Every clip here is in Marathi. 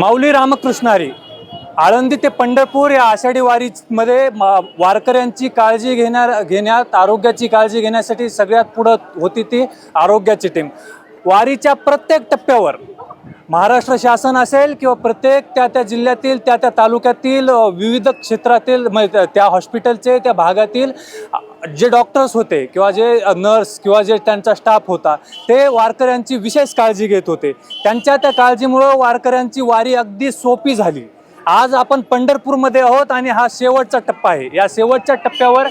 माऊली रामकृष्ण हरी. आळंदी ते पंढरपूर या आषाढी वारीमध्ये म- वारकऱ्यांची काळजी घेण्या घेण्यात आरोग्याची काळजी घेण्यासाठी सगळ्यात पुढं होती ती आरोग्याची टीम वारीच्या प्रत्येक टप्प्यावर महाराष्ट्र शासन असेल किंवा प्रत्येक त्या त्या जिल्ह्यातील त्या त्या तालुक्यातील विविध क्षेत्रातील म्हणजे त्या हॉस्पिटलचे त्या भागातील जे डॉक्टर्स होते किंवा जे नर्स किंवा जे त्यांचा स्टाफ होता ते वारकऱ्यांची विशेष काळजी घेत होते. त्यांच्या त्या काळजीमुळं वारकऱ्यांची वारी अगदी सोपी झाली. आज आपण पंढरपूरमध्ये आहोत आणि हा शेवटचा टप्पा आहे. या शेवटच्या टप्प्यावर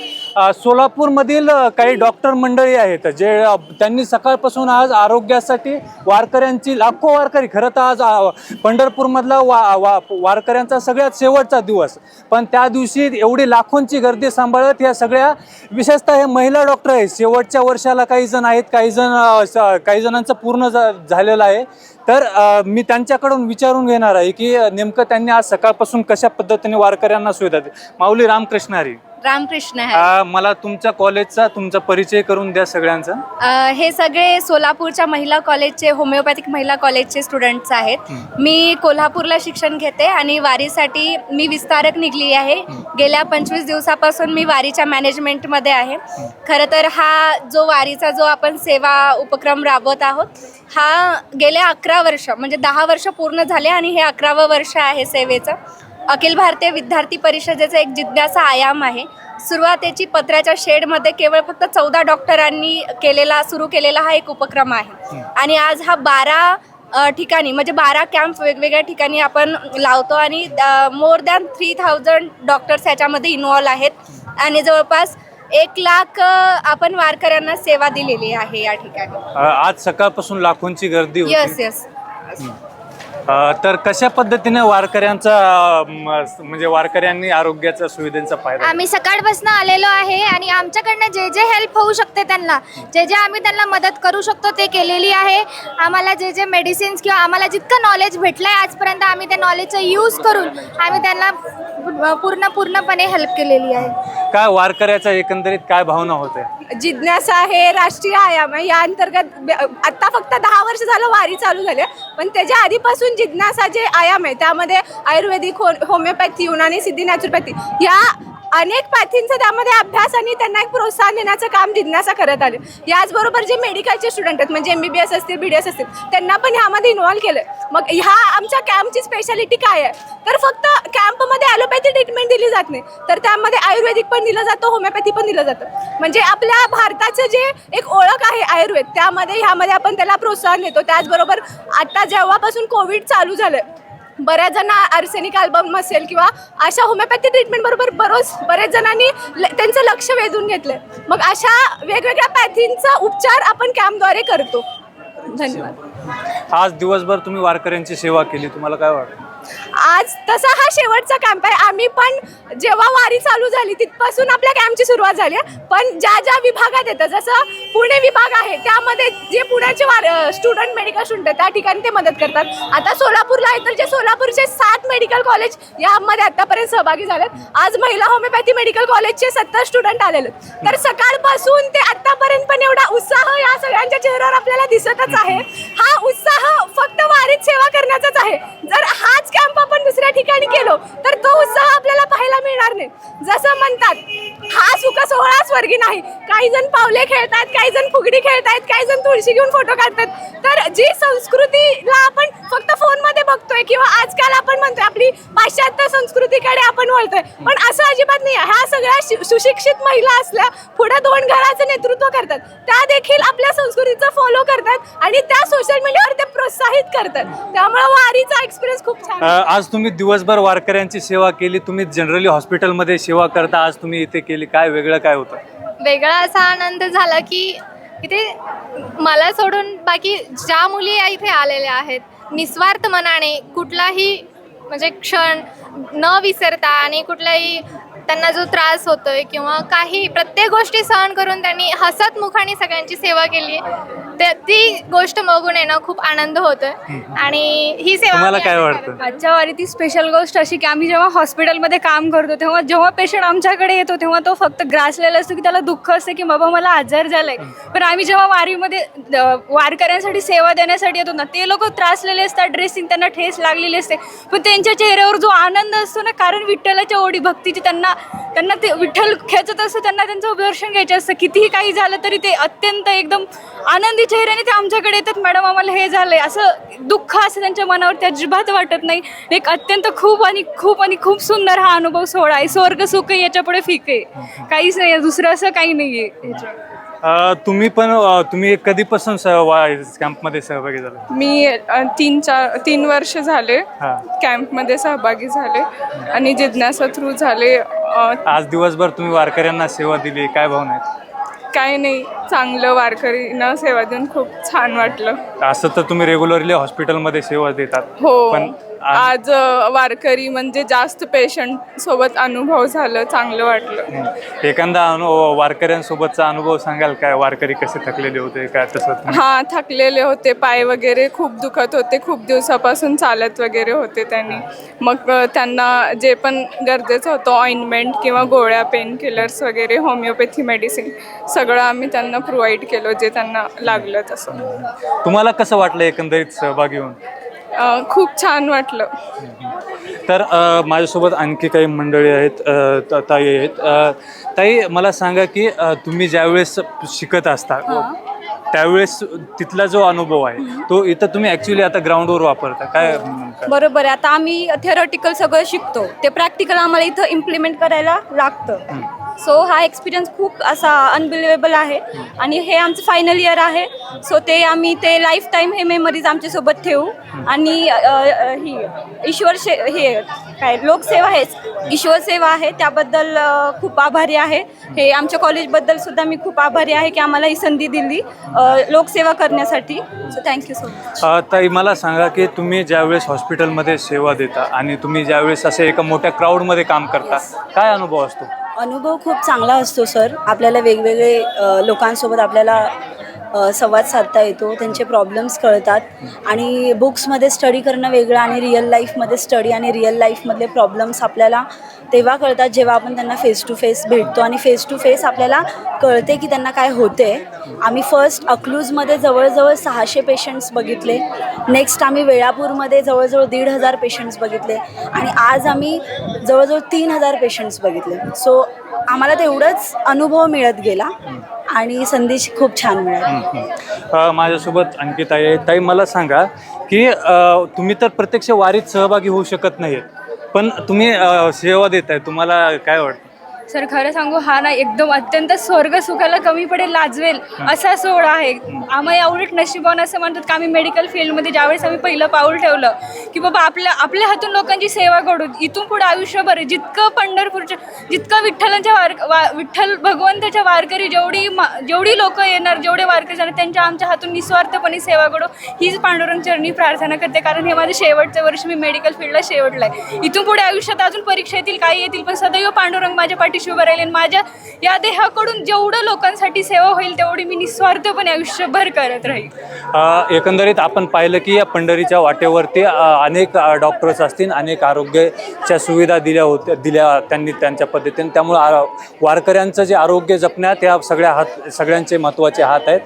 सोलापूरमधील काही डॉक्टर मंडळी आहेत जे त्यांनी सकाळपासून आज आरोग्यासाठी वारकऱ्यांची लाखो वारकरी खरं तर आज पंढरपूरमधला वा वा वारकऱ्यांचा सगळ्यात शेवटचा दिवस. पण त्या दिवशी एवढी लाखोंची गर्दी सांभाळत या सगळ्या विशेषतः हे महिला डॉक्टर आहेत शेवटच्या वर्षाला काही जण आहेत काही जण काही जणांचं पूर्ण झा- झालेलं आहे. तर मी त्यांच्याकडून विचारून घेणार आहे की नेमकं त्यांनी आज सकाळपासून कशा पद्धतीने वारकऱ्यांना सुविधा माऊली रामकृष्ण हरी. रामकृष्ण आहे मला तुमच्या कॉलेजचा तुमचा परिचय करून द्या सगळ्यांचा. अ, हे सगळे सोलापूरच्या महिला कॉलेजचे होमिओपॅथिक महिला कॉलेजचे स्टुडंट्स आहेत. मी कोल्हापूरला शिक्षण घेते आणि वारीसाठी मी विस्तारक निघली आहे. गेल्या पंचवीस दिवसापासून मी वारीच्या मॅनेजमेंटमध्ये आहे. खरं तर हा जो वारीचा जो आपण सेवा उपक्रम राबवत आहोत हा गेल्या अकरा वर्ष म्हणजे दहा वर्ष पूर्ण झाले आणि हे अकरावं वर्ष आहे सेवेचं. अखिल भारतीय विद्यार्थी परिषदेचा एक जिज्ञासा आयाम आहे. सुरुवातीची पत्र्याच्या शेडमध्ये केवळ फक्त चौदा डॉक्टरांनी केलेला सुरू केलेला हा एक उपक्रम आहे. आणि आज हा बारा ठिकाणी म्हणजे बारा कॅम्प वेगवेगळ्या ठिकाणी आपण लावतो आणि more than three thousand doctors ह्याच्यामध्ये इन्वॉल्व आहेत. आणि जवळपास एक लाख आपण वारकऱ्यांना सेवा दिलेली आहे या ठिकाणी. आज सकाळपासून लाखोंची गर्दी येस येस तर कशा पद्धतीने वारकऱ्यांचा अ, म- म्हणजे वारकऱ्यांनी आरोग्याच्या सुविधेचा फायदा आम्ही सकाळपासून आलेलो आहे आणि आमच्याकडनं जे जे हेल्प होऊ शकते त्यांना जे जे आम्ही त्यांना मदत करू शकतो ते केलेली आहे. आम्हाला जे जे मेडिसिन्स किंवा आम्हाला जितकं नॉलेज भेटलं आहे आजपर्यंत आम्ही त्या नॉलेजचा यूज करून आम्ही त्यांना पूर्ण पूर्णपणे हेल्प केलेली आहे. काय वारकऱ्याच्या एकंदरीत काय भावना होते जिज्ञासा हे राष्ट्रीय आयाम आहे. या अंतर्गत ब- आता फक्त दहा वर्ष झालं वारी चालू झाली आहे. पण त्याच्या आधीपासून जिज्ञासा जे आयाम आहे त्यामध्ये आयुर्वेदिक हो होमिओपॅथी युनानी सिद्धी नॅचरोपॅथी या अनेक पॅथींचा त्यामध्ये अभ्यास आणि त्यांना एक प्रोत्साहन देण्याचं काम जिज्ञासा करत आले. याचबरोबर जे मेडिकलचे स्टुडंट आहेत म्हणजे एम बी बी एस असतील बी डी एस असतील त्यांना पण ह्यामध्ये इन्व्हॉल्व केलं मग ह्या आमच्या कॅम्पची स्पेशालिटी काय आहे? तर फक्त कॅम्पमध्ये ॲलोपॅथी ट्रीटमेंट दिली जात नाही. तर त्यामध्ये आयुर्वेदिक पण दिलं जातं होमिओपॅथी पण दिलं जातं. म्हणजे आपल्या भारताचं जे एक ओळख आहे आयुर्वेद त्यामध्ये ह्यामध्ये आपण त्याला प्रोत्साहन देतो. त्याचबरोबर आता जेव्हापासून कोविड चालू झालं बऱ्याच जण आर्सेनिक अल्बम असेल किंवा अशा होमिओपॅथी ट्रीटमेंट बरोबर बरोच बरेच जणांनी ल- त्यांचं लक्ष वेधून घेतलं मग अशा वेगवेगळ्या पॅथींचा उपचार आपण कॅम्पद्वारे करतो. धन्यवाद. आज दिवसभर तुम्ही वारकऱ्यांची सेवा केली तुम्हाला काय वाटतं? आज तसा हा शेवटचा कॅम्प आहे. आम्ही पण जेव्हा वारी चालू झाली तिथपासून आपल्या कॅम्पची सुरुवात झाली आहे. पण ज्या ज्या विभागात येतं जसं पुणे विभाग आहे त्यामध्ये जे पुण्याचे वार स्टुडंट मेडिकल स्टुडंट आहेत त्या ठिकाणी ते मदत करतात. आता सोलापूरला आहे तर जे सोलापूरचे सात मेडिकल कॉलेज यामध्ये आतापर्यंत सहभागी झालेत. आज महिला होमिओपॅथी मेडिकल कॉलेजचे सत्तर स्टुडंट आलेले तर सकाळपासून ते आतापर्यंत पण एवढा उत्साह या सगळ्यांच्या चेहऱ्यावर आपल्याला दिसतच आहे. हा उत्साह फक्त वारीत सेवा करण्याचाच आहे. जर हाच कॅम्प आपण दुसऱ्या ठिकाणी केलो तर तो उत्साह आपल्याला पाहायला मिळणार नाही. जसं म्हणतात हा सुख सोहळा स्वर्गी नाही. काही जण पावले खेळतात काही जण फुगडी खेळतायत काही जण तुळशी घेऊन फोटो काढतात. तर जी संस्कृतीला आपण फक्त फोनमध्ये बघतोय किंवा आजकाल आपण म्हणतोय आपली पाश्चात्य संस्कृतीकडे आपण वळतोय पण असं अजिबात नाही आहे. ह्या सगळ्या शि- सुशिक्षित महिला असल्या पुढे दोन घराचं नेतृत्व करतात. त्या देखील आपल्या संस्कृतीचं फॉलो करतात आणि त्या सोशल मीडियावर ते प्रोत्साहित करतात. त्यामुळे वारीचा एक्सपिरियन्स खूप छान आज तुम्ही दिवसभर वारकऱ्यांची सेवा केली तुम्ही जनरली हॉस्पिटलमध्ये सेवा करता आज तुम्ही इथे केली काय वेगळं काय होतं? वेगळा असा आनंद झाला की इथे मला सोडून बाकी ज्या मुली या इथे आलेल्या आहेत निस्वार्थ मनाने कुठलाही म्हणजे क्षण न विसरता आणि कुठलाही त्यांना जो त्रास होतोय किंवा काही प्रत्येक गोष्टी सहन करून त्यांनी हसत मुखाने सगळ्यांची सेवा केली. ते ती गोष्ट बघून आहे ना खूप आनंद होतोय. आणि ही सेवा तुम्हाला काय वाटतं? आजच्या वारी ती स्पेशल गोष्ट अशी की आम्ही जेव्हा हॉस्पिटलमध्ये काम करतो तेव्हा जेव्हा पेशंट आमच्याकडे येतो तेव्हा तो फक्त ग्रासलेला असतो की त्याला दुःख असते की बाबा मला आजार झालाय. पण आम्ही जेव्हा वारीमध्ये अ, वारकऱ्यांसाठी सेवा देण्यासाठी येतो ना ते लोक त्रासलेले असतात ड्रेसिंग त्यांना ठेस लागलेली असते. पण त्यांच्या चेहऱ्यावर जो आनंद असतो ना कारण विठ्ठलाच्या ओढी भक्तीची त्यांना त्यांना ते विठ्ठल खेचत असतं त्यांना त्यांचं दर्शन घ्यायचं असतं. कितीही काही झालं तरी ते अत्यंत एकदम आनंदी चेहऱ्याने ते आमच्याकडे येतात मॅडम आम्हाला हे झालंय. असं दुःख असं त्यांच्या मनावर त्या अजिबात वाटत नाही. एक अत्यंत खूप आणि खूप आणि खूप सुंदर हा अनुभव सोहळा आहे. स्वर्ग सुख याच्यापुढे फिक आहे. काहीच नाही दुसरं असं काही नाही आहे अ, तुम्ही पण तुम्ही कधीपासून कॅम्पमध्ये सहभागी झाला मी तीन चार तीन वर्ष झाले हा. कॅम्पमध्ये सहभागी झाले आणि जिज्ञासा थ्रू झाले आज दिवसभर तुम्ही वारकऱ्यांना सेवा दिली काय भावना आहेत? काय नाही. चांगलं वारकरींना सेवा देऊन खूप छान वाटलं. असं तर तुम्ही रेग्युलरली हॉस्पिटलमध्ये सेवा देतात. हो. पण आज वारकरी म्हणजे जास्त पेशंट सोबत अनुभव झालं चांगलं वाटलं. एखादा अनुभव वारकऱ्यांसोबतचा अनुभव सांगाल काय वारकरी कसे थकलेले होते काय तसं हा थकलेले होते पाय वगैरे खूप दुखत होते खूप दिवसापासून चालत वगैरे होते त्यांनी. मग त्यांना जे पण गरजेचं होतं ऑइंटमेंट किंवा गोळ्या पेन किलर्स वगैरे होमिओपॅथी मेडिसिन सगळं आम्ही त्यांना प्रोव्हाइड केलं जे त्यांना लागलं तसं. तुम्हाला कसं वाटलं एकंदरीत सहभागी होऊन? अ, खूप छान वाटलं. तर अ, माझ्यासोबत आणखी काही मंडळी आहेत अ, त- ताई आहेत. अ, ताई मला सांगा की अ, तुम्ही ज्यावेळेस शिकत असता त्यावेळेस तिथला जो अनुभव आहे तो इथं तुम्ही ॲक्च्युली आता ग्राउंडवर वापरता. काय? बरोबर आहे. आता आम्ही थिअरॉटिकल सगळं शिकतो. ते प्रॅक्टिकल आम्हाला इथं इम्प्लिमेंट करायला लागतं. सो हा एक्सपिरियन्स खूप असा अनबिलिव्हेबल आहे. आणि हे आमचं फायनल इयर आहे. सो ते आम्ही ते लाईफ टाईम हे मेमरीज आमच्यासोबत ठेवू. आणि ही ईश्वर शे हे काय लोकसेवा आहेच ईश्वर सेवा आहे. त्याबद्दल खूप आभारी आहे. हे आमच्या कॉलेजबद्दल सुद्धा मी खूप आभारी आहे की आम्हाला ही संधी दिली लोकसेवा करण्यासाठी. सो थँक्यू सो मच ताई मला सांगा की तुम्ही ज्यावेळेस हॉस्पिटलमध्ये सेवा देता आणि तुम्ही ज्यावेळेस असे एका मोठ्या क्राऊडमध्ये काम करता काय अनुभव असतो? अनुभव खूप चांगला असतो सर. आपल्याला वेगवेगळे लोकांसोबत आपल्याला संवाद साधता येतो त्यांचे प्रॉब्लेम्स कळतात आणि बुक्समध्ये स्टडी करणं वेगळं आणि रिअल लाईफमध्ये स्टडी आणि रिअल लाईफमधले प्रॉब्लेम्स आपल्याला तेव्हा कळतात जेव्हा आपण त्यांना फेस टू फेस भेटतो आणि फेस टू फेस आपल्याला कळते की त्यांना काय होते. आम्ही फर्स्ट अक्लूजमध्ये जवळजवळ सहाशे पेशंट्स बघितले. नेक्स्ट आम्ही वेळापूरमध्ये जवळजवळ दीड हजार पेशंट्स बघितले. आणि आज आम्ही जवळजवळ तीन हजार पेशंट्स बघितले. सो आम्हाला तेवढंच अनुभव मिळत गेला आणि संदेश खूप छान मिळाला. अ, माझ्यासोबत आणखी ताई आहे. ताई मला सांगा की अ, तुम्ही तर प्रत्यक्ष वारीत सहभागी होऊ शकत नाही पण तुम्ही अ, सेवा देताय. तुम्हाला काय वाटतं? सर खरं सांगू हा ना एकदम अत्यंत स्वर्ग सुखाला कमी पडेल लाजवेल असा सोहळा आहे. आम्हाला एवढं नशिबान असं म्हणतात की आम्ही मेडिकल फील्डमध्ये ज्यावेळेस आम्ही पहिलं पाऊल ठेवलं की बाबा आपल्या आपल्या हातून लोकांची सेवा घडू इथून पुढे आयुष्यभर जितकं पंढरपूरच्या जितकं विठ्ठलांच्या वार वा विठ्ठल भगवंताच्या वारकरी जेवढी मा जेवढी लोक येणार जेवढे वारकरी जाणार त्यांच्या आमच्या हातून निस्वार्थपणे सेवा घडो हीच पांडुरंग चरणी प्रार्थना करते. कारण हे माझं शेवटचं वर्ष मी मेडिकल फील्डला शेवटलं आहे. इथून पुढे आयुष्यात अजून परीक्षा येतील काही येतील पण सदैव पांडुरंग माझ्या पाठीशी उभं राहील आणि माझ्या या देहाकडून जेवढं लोकांसाठी सेवा होईल तेवढी मी निस्वार्थपणे आयुष्यभर करत राहील. एकंदरीत आपण पाहिलं की या पंढरीच्या वाटेवरती अनेक डॉक्टर्स असतील अनेक आरोग्याच्या सुविधा दिल्या होत्या दिल्या त्यांनी त्यांच्या पद्धतीने. त्यामुळे वारकऱ्यांचं जे आरोग्य जपण्यात या सगळ्या हात सगळ्यांचे महत्त्वाचे हात आहेत.